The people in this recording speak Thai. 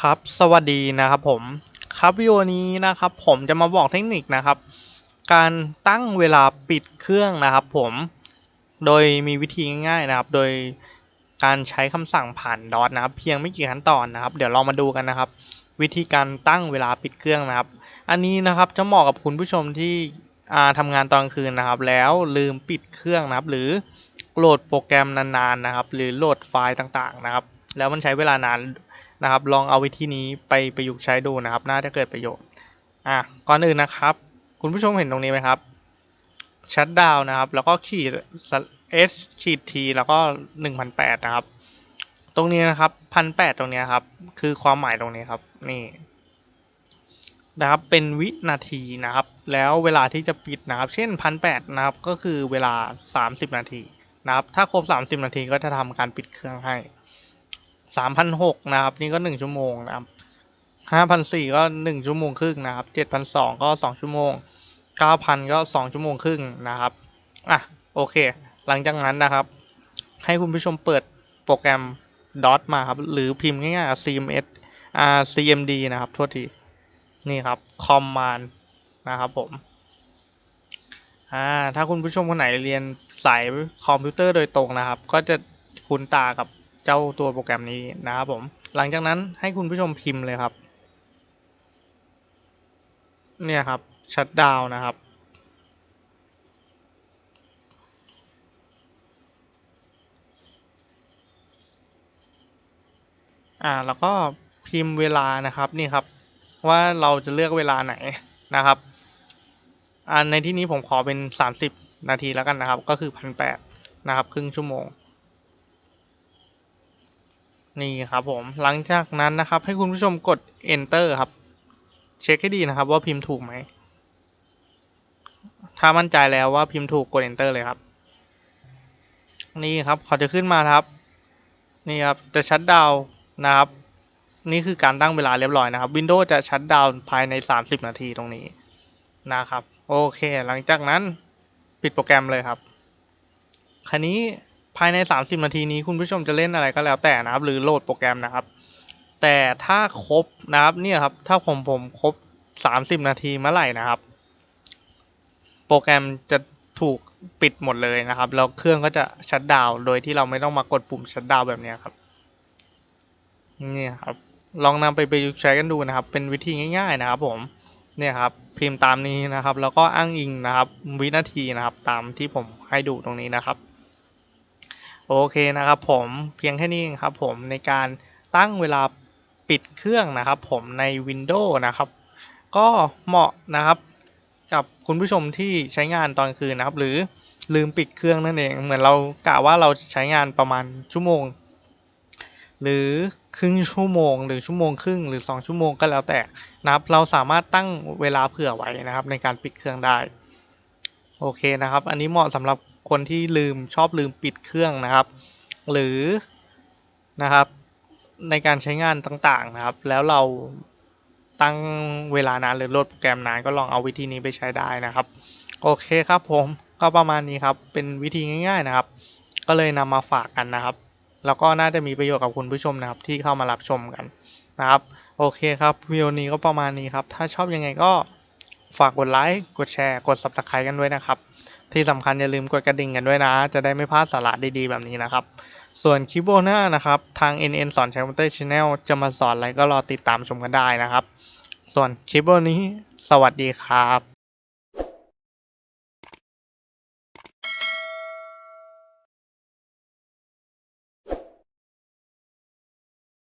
ครับสวัสดีนะครับผมครับวิดีโอนี้นะครับผมจะมาบอกเทคนิคนะครับ การตั้งเวลาปิดเครื่องนะครับผมโดยมีวิธีง่ายๆนะครับ โดยการใช้คำสั่งผ่านดอทนะครับ เพียงไม่กี่ขั้นตอนนะครับ เดี๋ยวเรามาดูกันนะครับ วิธีการตั้งเวลาปิดเครื่องนะครับ อันนี้นะครับจะเหมาะกับคุณผู้ชมที่อ่าทำงานตอนคืนนะครับ แล้วลืมปิดเครื่องนะครับ หรือโหลดโปรแกรมนานๆนะครับ หรือโหลดไฟล์ต่างๆนะครับ แล้วมันใช้เวลานาน นะครับ ลองเอาวิธีนี้ไปประยุกต์ใช้ดูนะครับ น่าจะเกิดประโยชน์อะก่อนอื่นนะครับ คุณผู้ชมเห็นตรงนี้ไหมครับชัดดาวนะครับ แล้วก็ขีด s ขีด t แล้วก็หนึ่งพันแปดนะครับ ตรงนี้นะครับพันแปดตรงนี้ครับ คือความหมายตรงนี้ครับ นี่นะครับ เป็นวินาทีนะครับ แล้วเวลาที่จะปิดนะครับ เช่นพันแปดนะครับ ก็คือเวลาสามสิบนาทีนะครับ ถ้าครบสามสิบนาทีก็จะทำการปิดเครื่องให้ สามพันหกนะครับ นี่ก็หนึ่งชั่วโมงนะครับห้าพันสี่ก็หนึ่งชั่วโมงครึ่งนะครับเจ็ดพันสองก็สองชั่วโมงเก้าพันก็สองชั่วโมงครึ่งนะครับอะโอเค หลังจากนั้นนะครับ ให้คุณผู้ชมเปิดโปรแกรม dot มาครับ หรือพิมพ์ง่ายๆ cms อ่า cmd นะครับโทษทีนี่ครับ command นะครับผมอ่าถ้าคุณผู้ชมคนไหนเรียนสายคอมพิวเตอร์โดยตรงนะครับ ก็จะคุ้นตากับ เจ้าตัวโปรแกรมนี้นะครับผม หลังจากนั้นให้คุณผู้ชมพิมพ์เลยครับ เนี่ยครับชัดดาวนะครับ อ่าแล้วก็พิมพ์เวลานะครับนี่ครับ ว่าเราจะเลือกเวลาไหนนะครับอ่าในที่นี้ผมขอเป็น 30 นาทีแล้วกันนะครับ ก็คือพันแปดนะครับ ครึ่งชั่วโมง นี่ครับผมหลังจากนั้นนะครับ ให้คุณผู้ชมกด enter ครับ เช็คให้ดีนะครับว่าพิมพ์ถูกไหม ถ้ามั่นใจแล้วว่าพิมพ์ถูกกด enter เลยครับ นี่ครับเขาจะขึ้นมาครับ นี่ครับจะชัดดาวนะครับ นี่คือการตั้งเวลาเรียบร้อยนะครับ Windows จะชัดดาวภายใน 30 นาทีตรงนี้นะครับ โอเค หลังจากนั้นปิดโปรแกรมเลยครับคราวนี้ ภายใน 30 นาทีนี้คุณผู้ชมจะเล่นอะไรก็แล้วแต่นะครับ หรือโหลดโปรแกรมนะครับ แต่ถ้าครบนะครับเนี่ยครับถ้าผมผมครบ 30 นาทีเมื่อไหร่นะครับ โปรแกรมจะถูกปิดหมดเลยนะครับแล้วเครื่องก็จะชัดดาวโดยที่เราไม่ต้องมากดปุ่มชัดดาวแบบนี้ครับนี่ครับลองนำไปประยุกต์ใช้กันดูนะครับ เป็นวิธีง่าย ๆนะครับ ผมเนี่ยครับพิมพ์ตามนี้นะครับ แล้วก็อ้างอิงนะครับ วินาทีนะครับ ตามที่ผมให้ดูตรงนี้นะครับ โอเคนะครับผมเพียงแค่นี้ครับผมในการตั้งเวลาปิดเครื่องนะครับ ผมใน Windows นะครับ ก็เหมาะนะครับกับคุณผู้ชมที่ใช้งานตอนคืนนะครับ หรือลืมปิดเครื่องนั่นเองเหมือนเรากะว่าเราใช้งานประมาณชั่วโมง หรือครึ่งชั่วโมง หรือชั่วโมงครึ่งหรือ 2 ชั่วโมงก็แล้วแต่นะครับ เราสามารถตั้งเวลาเผื่อไว้นะครับ ในการปิดเครื่องได้โอเคนะครับ อันนี้เหมาะสำหรับ คนที่ลืมชอบลืมปิดเครื่องนะครับ หรือนะครับในการใช้งานต่างๆนะครับ แล้วเราตั้งเวลานานหรือโหลดโปรแกรมนานก็ลองเอาวิธีนี้ไปใช้ได้นะครับ โอเคครับผมก็ประมาณนี้ครับเป็นวิธีง่าย ๆนะครับ ก็เลยนำมาฝากกันนะครับ แล้วก็น่าจะมีประโยชน์กับคุณผู้ชมนะครับ ที่เข้ามารับชมกันนะครับ โอเคครับวิดีโอนี้ก็ประมาณนี้ครับ ถ้าชอบยังไงก็ฝากกดไลค์กดแชร์กด subscribe กันด้วยนะครับ ที่สำคัญอย่าลืมกดกระดิ่งกันด้วยนะ จะได้ไม่พลาดสาระดีๆแบบนี้นะครับ ส่วนคลิปโบหน้านะครับ ทาง NN สอนใช้คอมพิวเตอร์ชาแนลจะมาสอนอะไรก็รอติดตามชมกันได้นะครับ ส่วนคลิปโบนี้ สวัสดีครับ